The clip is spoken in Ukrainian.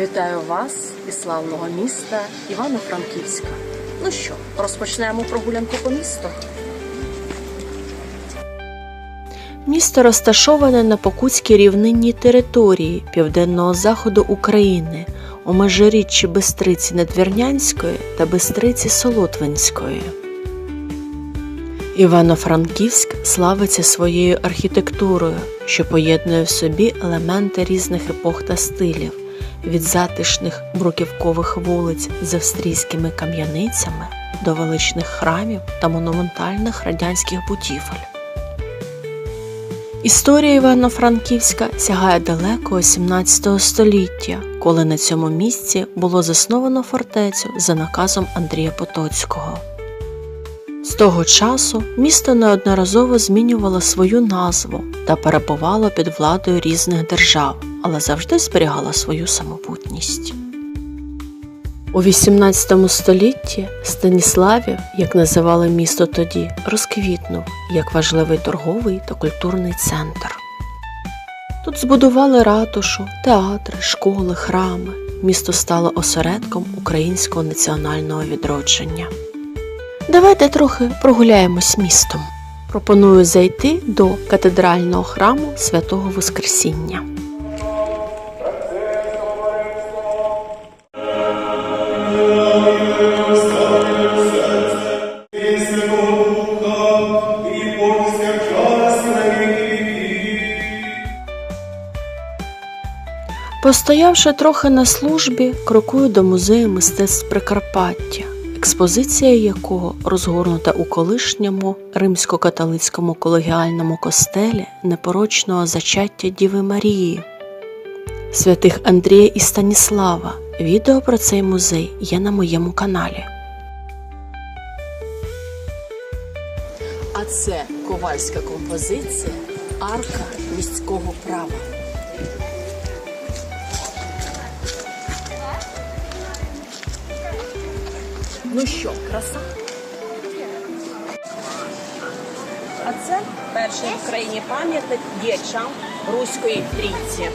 Вітаю вас із славного міста Івано-Франківська. Ну що, розпочнемо прогулянку по місту? Місто розташоване на Покутській рівнинній території південного заходу України у межиріччі Бистриці Надвірнянської та Бистриці Солотвинської. Івано-Франківськ славиться своєю архітектурою, що поєднує в собі елементи різних епох та стилів, від затишних бруківкових вулиць з австрійськими кам'яницями до величних храмів та монументальних радянських будівель. Історія Івано-Франківська сягає далекого 17 століття, коли на цьому місці було засновано фортецю за наказом Андрія Потоцького. З того часу місто неодноразово змінювало свою назву та перебувало під владою різних держав, але завжди зберігало свою самобутність. У XVIII столітті Станіславів, як називали місто тоді, розквітнув як важливий торговий та культурний центр. Тут збудували ратушу, театри, школи, храми. Місто стало осередком українського національного відродження. Давайте трохи прогуляємось містом. Пропоную зайти до катедрального храму Святого Воскресіння. Постоявши трохи на службі, крокую до музею мистецтв Прикарпаття, експозиція якого розгорнута у колишньому римсько-католицькому колегіальному костелі непорочного зачаття Діви Марії, святих Андрія і Станіслава. Відео про цей музей є на моєму каналі. А це ковальська композиція арка міського права. Ну що, краса? А це перший в Україні пам'ятник діячам Руської трійці.